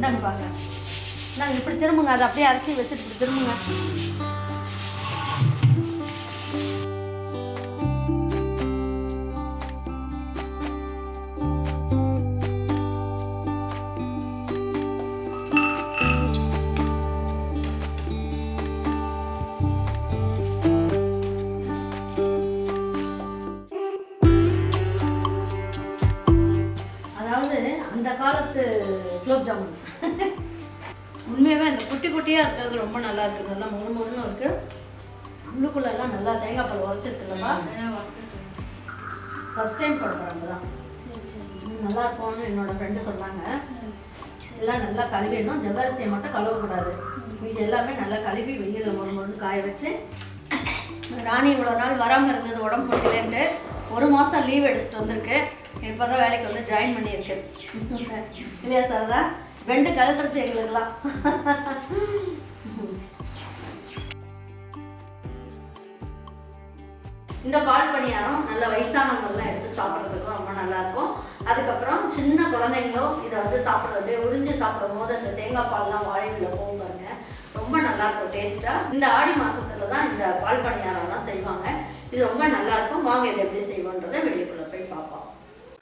இந்தாங்க பாருங்க. இந்தாங்க இப்படி திரும்புங்க. அதை அப்படியே அரைச்சி வச்சுட்டு இப்படி திரும்புங்க. அதாவது அந்த காலத்து குலோப் ஜாமுன். குட்டியாக இருக்கிறது ரொம்ப நல்லா இருக்கு. நல்லா முழு முழுன்னு இருக்கு. உள்ளுக்குள்ளெல்லாம் நல்லா தேங்காய் பால் உரைச்சிருக்குல்லம்மா ஃபஸ்ட் டைம் போடுறாங்க தான் நல்லா இருக்கும்னு என்னோட ஃப்ரெண்டு சொன்னாங்க. எல்லாம் நல்லா கழுவிடணும். ஜவ்வரிசியை மட்டும் கழுவக்கூடாது. மீதி எல்லாமே நல்லா கழுவி வெயிலில் முழு முழுன்னு காய வச்சு ராணி இவ்வளோ நாள் வராமல் இருந்தது உடம்பு முடியலன்ட்டு ஒரு மாதம் லீவ் எடுத்துட்டு வந்திருக்கு. இப்போ தான் வேலைக்கு வந்து ஜாயின் பண்ணியிருக்கு. இல்லையா சாரதா? வெண்டு கழுத்துருச்சு எங்களுக்குலாம் இந்த பால் பணியாரம் நல்ல வயசானவங்கெல்லாம் எடுத்து சாப்பிட்றதுக்கும் ரொம்ப நல்லாயிருக்கும். அதுக்கப்புறம் சின்ன குழந்தைங்களும் இதை வந்து சாப்பிட்றது உறிஞ்சு சாப்பிடும் போது அந்த தேங்காய் பால்லாம் வாழைவில் போகும் பாருங்க. ரொம்ப நல்லாயிருக்கும் டேஸ்ட்டாக இந்த ஆடி மாதத்துல தான் இந்த பால் பணியாரம்லாம் செய்வாங்க. இது ரொம்ப நல்லாயிருக்கும். வாங்க இதை எப்படி செய்வோன்றதை வெளியே போய் பார்ப்போம்.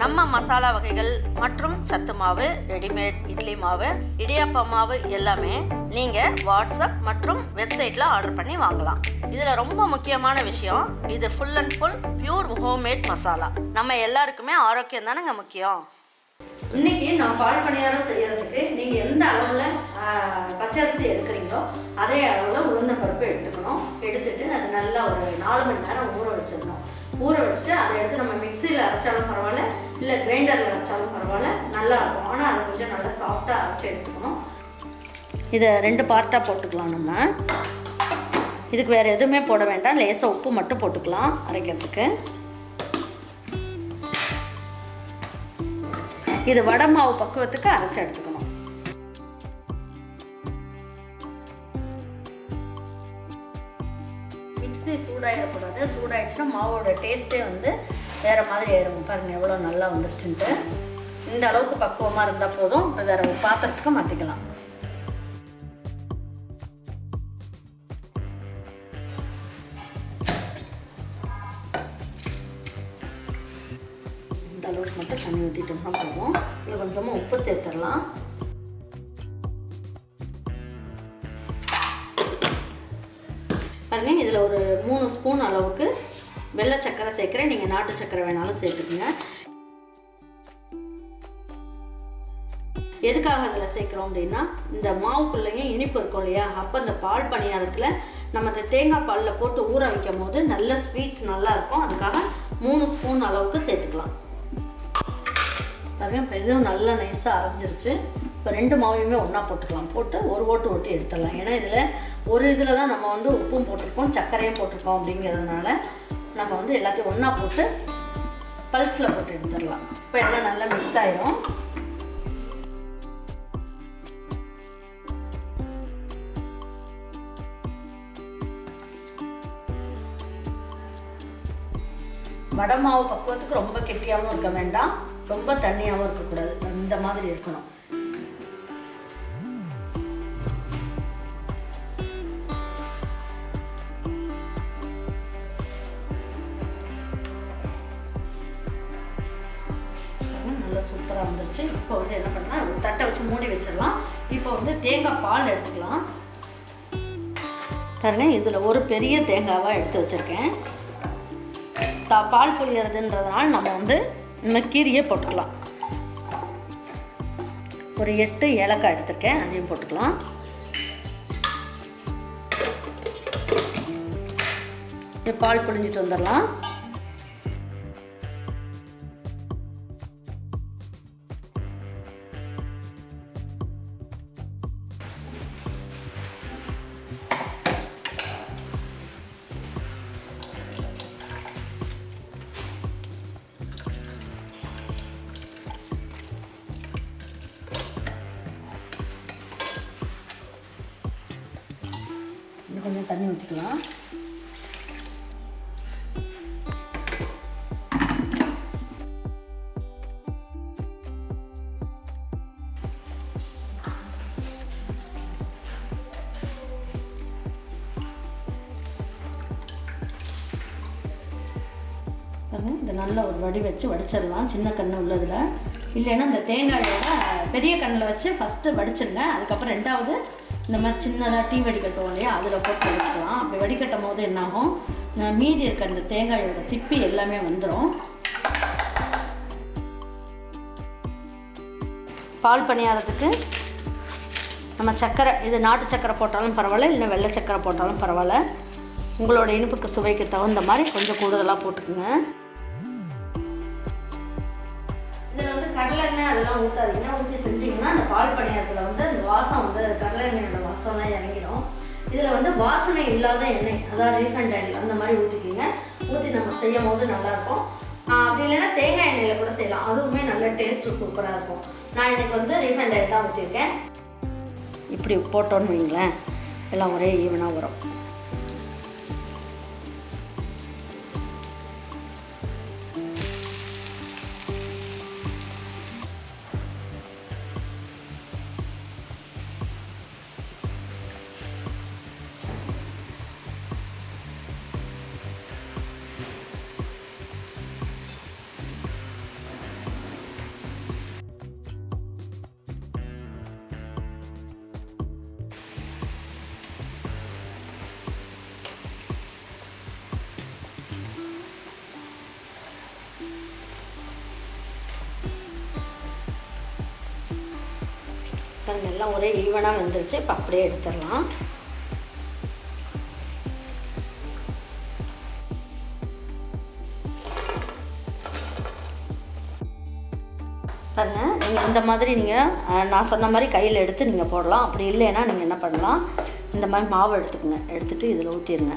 நம்ம மசாலா வகைகள் மற்றும் சத்து மாவு ரெடிமேட் இட்லி மாவு இடியாப்ப மாவு எல்லாமே நீங்கள் வாட்ஸ்அப் மற்றும் வெப்சைட்டில் ஆர்டர் பண்ணி வாங்கலாம். இதில் ரொம்ப முக்கியமான விஷயம் இது full and full pure homemade masala. நம்ம எல்லாருக்குமே ஆரோக்கியம் தானேங்க முக்கியம்? இன்னைக்கு நான் பால் பணியாரம் செய்யறதுக்கு நீங்க எந்த அளவுல ஆஹ், பச்சரிசி எடுக்கிறீங்களோ அதே அளவுல உளுந்த பருப்பு எடுத்துக்கணும். எடுத்துட்டு அது நல்லா ஒரு நாலு மணி நேரம் ஊற வச்சிடணும். ஊற வச்சுட்டு அதை எடுத்து நம்ம மிக்சியில் அரைச்சாலும் பரவாயில்ல இல்லை கிரைண்டரில் அரைச்சாலும் பரவாயில்ல நல்லா இருக்கும். ஆனால் அது கொஞ்சம் நல்லா சாஃப்டாக அரைச்சி எடுத்துக்கணும். இதை ரெண்டு பார்ட்டாக போட்டுக்கலாம் நம்ம. இதுக்கு வேறு எதுவுமே போட வேண்டாம். லேசாக உப்பு மட்டும் போட்டுக்கலாம் அரைக்கிறதுக்கு. இது வடை மாவு பக்குவத்துக்கு அரைச்சி எடுத்துக்கணும் சூடாகிடக்கூடாது சூடாயிடக்கூடாது மாவோட டேஸ்ட்டே வந்து வேறு மாதிரி ஆயிடும் பாருங்கள் எவ்வளோ நல்லா வந்துருச்சுன்ட்டு. இந்த அளவுக்கு பக்குவமாக இருந்தால் போதும். இப்போ வேறு ஒரு பாத்திரத்துக்கு மாற்றிக்கலாம் இந்த அளவுக்கு மட்டும் தண்ணி ஊற்றிட்டோம்னா போதும். இதில் கொஞ்சமாக உப்பு சேர்த்துடலாம். பாருங்க. இதில் ஒரு மூணு ஸ்பூன் அளவுக்கு வெள்ளை சக்கரை சேர்க்குறேன். நீங்கள் நாட்டு சக்கரை வேணாலும் சேர்த்துக்குங்க. எதுக்காக அதில் சேர்க்குறோம் அப்படின்னா இந்த மாவுக்குள்ளேயே இனிப்பு இருக்கும் இல்லையா? அப்போ இந்த பால் பணியாரத்தில் நம்ம இந்த தேங்காய் பாலில் போட்டு ஊற வைக்கும் போது நல்ல ஸ்வீட் நல்லா இருக்கும். அதுக்காக மூணு ஸ்பூன் அளவுக்கு சேர்த்துக்கலாம். பாருங்க இப்போ இதுவும் நல்லா நைஸாக அரைஞ்சிருச்சு. இப்போ ரெண்டு மாவையுமே ஒன்றா போட்டுக்கலாம். போட்டு ஒரு ஓட்டு ஓட்டி எடுத்துடலாம். ஏன்னா இதில் ஒரு இதில் தான் நம்ம வந்து உப்பும் போட்டிருக்கோம் சர்க்கரையும் போட்டிருக்கோம் அப்படிங்கிறதுனால நம்ம வந்து எல்லாத்தையும் ஒன்றா போட்டு பல்ஸில் போட்டு எடுத்துடலாம். இப்போ எல்லாம் நல்லா மிக்ஸ் ஆயிரும். வடை மாவு பக்குவத்துக்கு ரொம்ப கெட்டியாகவும் இருக்க வேண்டாம். ரொம்ப தண்ணியாகவும் இருக்கக்கூடாது. இந்த மாதிரி இருக்கணும். நல்லா சூப்பராக வந்துருச்சு. இப்போ வந்து என்ன பண்ணலாம்? ஒரு தட்டை வச்சு மூடி வச்சிடலாம். இப்போ வந்து தேங்காய் பால் எடுத்துக்கலாம். பாருங்க இதில் ஒரு பெரிய தேங்காவாக எடுத்து வச்சுருக்கேன். தா பால் புளியறதுன்றதுனால நம்ம வந்து நம்ம கீரியே போட்டுக்கலாம். ஒரு எட்டு ஏலக்காய் எடுத்திருக்கேன். அதையும் போட்டுக்கலாம். பால் புளிஞ்சிட்டு வந்துடலாம். கொஞ்சம் தண்ணி ஊற்றிக்கலாம் இந்த நல்ல ஒரு வடி வச்சு வடிச்சிடலாம். சின்ன கண்ணு உள்ளதில். இல்லைன்னா இந்த தேங்காயோட பெரிய கண்ணில் வச்சு ஃபஸ்ட்டு வடிச்சிருங்க. அதுக்கப்புறம் ரெண்டாவது இந்த மாதிரி சின்னதாக டீ வடிகட்டுவோம் இல்லையா? அதில் போட்டு வடிச்சுக்கலாம் அப்படி வடிகட்டும் போது என்னாகும்? மீதி இருக்க அந்த தேங்காயோட திப்பி எல்லாமே வந்துடும் பால் பணியாரத்துக்கு நம்ம சர்க்கரை இது நாட்டு சர்க்கரை போட்டாலும் பரவாயில்ல இல்லை வெள்ளை சர்க்கரை போட்டாலும் பரவாயில்ல. உங்களோட இனிப்புக்கு சுவைக்கு தகுந்த மாதிரி கொஞ்சம் கூடுதலாக போட்டுக்குங்க. இதில் வந்து கடலை எண்ணெய் அதெல்லாம் ஊற்றாதீங்க ஊற்றி செஞ்சீங்கன்னா அந்த பால் வாசனை இல்லாத எண்ணெய் அதாவது ரீஃபண்ட் ஆயில் அந்த மாதிரி ஊற்றிக்கிங்க ஊற்றி நம்ம செய்யும் போது நல்லாயிருக்கும் அப்படி இல்லைன்னா தேங்காய் எண்ணெயில் கூட செய்யலாம். அதுவுமே நல்ல டேஸ்ட்டு சூப்பராக இருக்கும். நான் இன்னைக்கு வந்து ரீஃபண்ட் ஆயில் தான் ஊற்றிருக்கேன் இப்படி போட்டோன்னு வைங்களேன் எல்லாம் ஒரே ஈவனாக வரும். சிக்கன் எல்லாம் ஒரே ஈவனாக வந்துருச்சு. இப்போ அப்படியே எடுத்துடலாம். பாருங்கள் நீங்கள் இந்த மாதிரி நீங்கள் நான் சொன்ன மாதிரி கையில் எடுத்து நீங்கள் போடலாம். அப்படி இல்லைன்னா நீங்கள் என்ன பண்ணலாம்? இந்த மாதிரி மாவு எடுத்துக்கோங்க. எடுத்துட்டு இதில் ஊற்றிடுங்க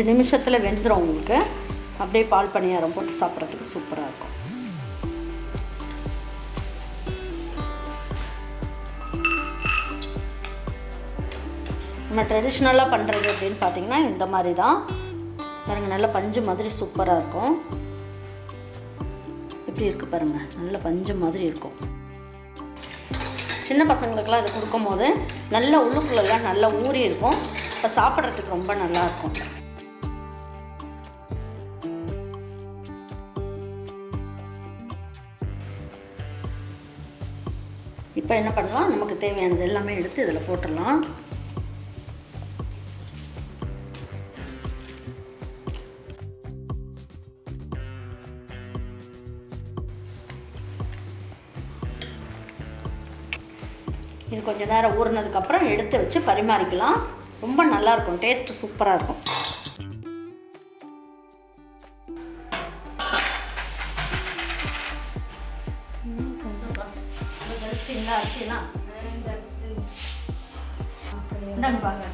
அஞ்சு நிமிஷத்தில் வெந்துடும் உங்களுக்கு. அப்படியே பால் பணியாரம் போட்டு சாப்பிட்றதுக்கு சூப்பராக இருக்கும். நம்ம ட்ரெடிஷ்னலாக பண்ணுறது அப்படின்னு பார்த்தீங்கன்னா இந்த மாதிரி தான் பாருங்க நல்ல பஞ்சு மாதிரி சூப்பராக இருக்கும். எப்படி இருக்குது பாருங்கள் நல்ல பஞ்சு மாதிரி இருக்கும். சின்ன பசங்களுக்கெல்லாம் இது கொடுக்கும்போது நல்ல உள்ளுக்குள்ளெல்லாம் நல்லா ஊறி இருக்கும். இப்போ சாப்பிட்றதுக்கு ரொம்ப நல்லா இப்போ என்ன பண்ணலாம்? நமக்கு தேவையானது எல்லாமே எடுத்து இதில் போட்டுடலாம். இது கொஞ்ச நேரம் ஊறினதுக்கப்புறம் எடுத்து வச்சு பரிமாறிக்கலாம். ரொம்ப நல்லா இருக்கும் டேஸ்ட்டு சூப்பராக இருக்கும். இந்தாங்க பாருங்க.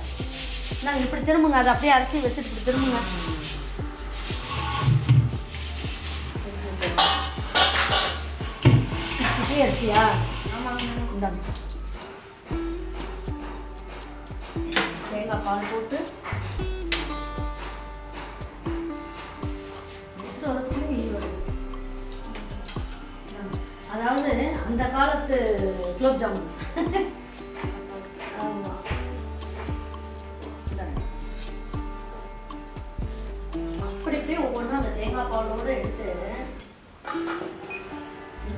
இந்தாங்க இப்படி திரும்புங்க. அதை அப்படியே அரைச்சி வச்சுட்டு இப்படி திரும்புங்க. இட்லி அரிசியா? இந்தாங்க. தேங்காய் பால் போட்டு அந்த காலத்து குலோப் ஜாமுன். அப்படி இப்படி ஒவ்வொன்றும் அந்த தேங்காய் பாலோடு எடுத்து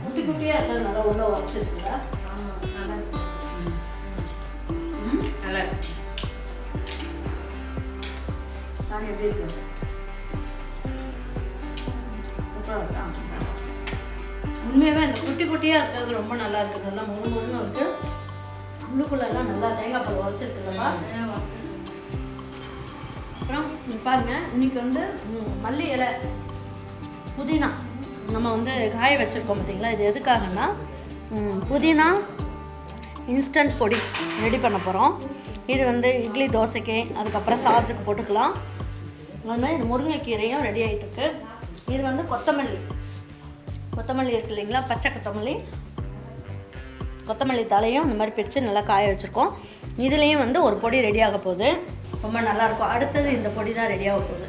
குட்டி குட்டியாக இருக்கிறது நல்லா உள்ள உடச்சிருக்குல்ல ம் நல்லா இருக்கு. நான் எப்படி இருக்கு? சூப்பராக இருக்கா? உண்மையாகவே அந்த குட்டி குட்டியாக இருக்கிறது ரொம்ப நல்லா இருக்குது. நல்லா முழு முழுன்னு வந்து உள்ளுக்குள்ளெல்லாம் நல்லா தேங்காய் பால் உடச்சிருக்குல்லப்பா. அப்புறம் பாருங்கள் பாருங்க இன்னைக்கு வந்து மல்லி இலை புதினா. நம்ம வந்து காய வச்சுருக்கோம் பார்த்தீங்களா இது எதுக்காகன்னா புதினா இன்ஸ்டன்ட் பொடி ரெடி பண்ண போகிறோம் இது வந்து இட்லி தோசைக்கு அதுக்கப்புறம் சாதத்துக்கு போட்டுக்கலாம். அது மாதிரி முருங்கைக்கீரையும் ரெடி ஆகிட்டு இருக்கு. இது வந்து கொத்தமல்லி. கொத்தமல்லி இருக்கு இல்லைங்களா? பச்சை கொத்தமல்லி. கொத்தமல்லி தலையும் இந்த மாதிரி பிச்சு நல்லா காய வச்சுருக்கோம். இதுலேயும் வந்து ஒரு பொடி ரெடி ஆக போகுது. ரொம்ப நல்லாயிருக்கும் அடுத்தது இந்த பொடி தான் ரெடி ஆக போகுது.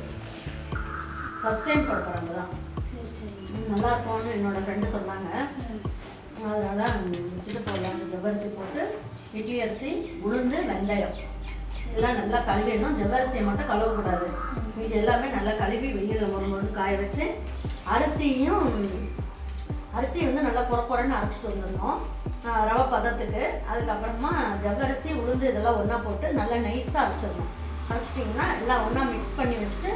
ஃபஸ்ட் டைம் போட போகிறாங்க தான். சரி சரி. நல்லா இருக்கும்னு என்னோட ஃப்ரெண்டு சொன்னாங்க. அதனால் வச்சுட்டு போடலாம். ஜவ்வரிசி போட்டு இட்லி அரிசி உளுந்து வெந்தயம். இதெல்லாம் நல்லா கழுவிடணும். ஜவ்வரிசியை மட்டும் கழுவக்கூடாது. இது எல்லாமே நல்லா கழுவி வெயிலில் வரும்போது காய வச்சு அரிசியும் அரிசி வந்து நல்லா குறை குறைன்னு அரைச்சிட்டு வந்துடணும். ரவை பதத்துக்கு. அதுக்கப்புறமா ஜவ்வரிசி உளுந்து இதெல்லாம் ஒன்றா போட்டு நல்லா நைஸாக அரைச்சிடணும். அரைச்சிட்டிங்கன்னா எல்லாம் ஒன்றா மிக்ஸ் பண்ணி வச்சுட்டு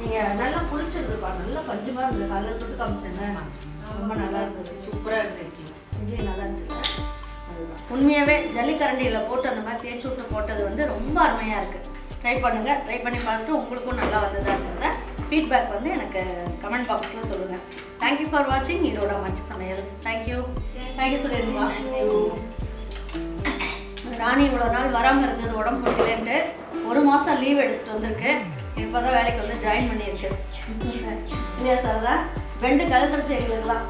நீங்கள் நல்லா புளிச்சிருதுப்பா நல்லா பஞ்சுமாக இருந்தது. காலையில் சுட்டு காமிச்சேங்க ரொம்ப நல்லா இருந்தது. சூப்பராக இருந்திருக்கீங்க இட்லி நல்லா இருந்துச்சு. உண்மையாகவே ஜல்லிக்கரண்டியில் போட்டு அந்த மாதிரி தேய்ச்சி விட்டு போட்டது வந்து ரொம்ப அருமையாக இருக்குது ட்ரை பண்ணுங்கள் ட்ரை பண்ணி பார்த்துட்டு உங்களுக்கும் நல்லா வந்ததாங்கிறத ஃபீட்பேக் வந்து எனக்கு கமெண்ட் பாக்ஸில் சொல்லுங்கள் தேங்க்யூ ஃபார் வாட்சிங் இதோட மச்சு சமையல். தேங்க்யூ தேங்க்யூ சொல்லிடுங்களா ராணி இவ்வளோ நாள் வராமல் இருந்தது உடம்பு முடியலன்ட்டு ஒரு மாதம் லீவ் எடுத்துட்டு வந்திருக்கு. இப்போ தான் வேலைக்கு வந்து ஜாயின் பண்ணியிருக்கு. இல்லையா சார் தான். ரெண்டு கழுத்துருச்சு எங்களுக்குலாம்